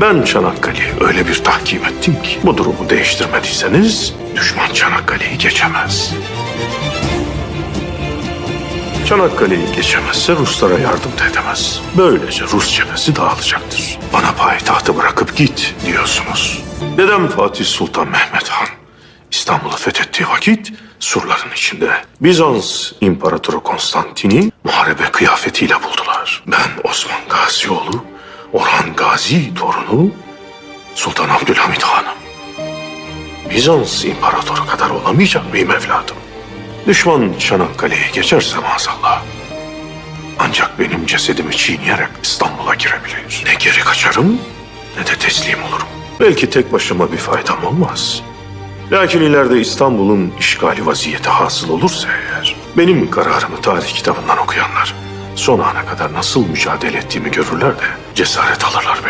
Ben Çanakkale'yi öyle bir tahkim ettim ki bu durumu değiştirmediyseniz düşman Çanakkale'yi geçemez. Çanakkale'yi geçemezse Ruslara yardım da edemez. Böylece Rus cephesi dağılacaktır. Bana payitahtı bırakıp git diyorsunuz. Dedem Fatih Sultan Mehmet Han İstanbul'u fethettiği vakit surların içinde Bizans İmparatoru Konstantin'i muharebe kıyafetiyle buldular. Ben Osman Gazioğlu, Orhan Gazi torunu Sultan Abdülhamit Han'ım. Bizans İmparatoru kadar olamayacak mıyım evladım? Düşman Çanakkale'yi geçerse maazallah. Ancak benim cesedimi çiğneyerek İstanbul'a girebilir. Ne geri kaçarım ne de teslim olurum. Belki tek başıma bir faydam olmaz. Lakin ileride İstanbul'un işgali vaziyeti hasıl olursa eğer... ...benim kararımı tarih kitabından okuyanlar... ...son ana kadar nasıl mücadele ettiğimi görürler de cesaret alırlar belki.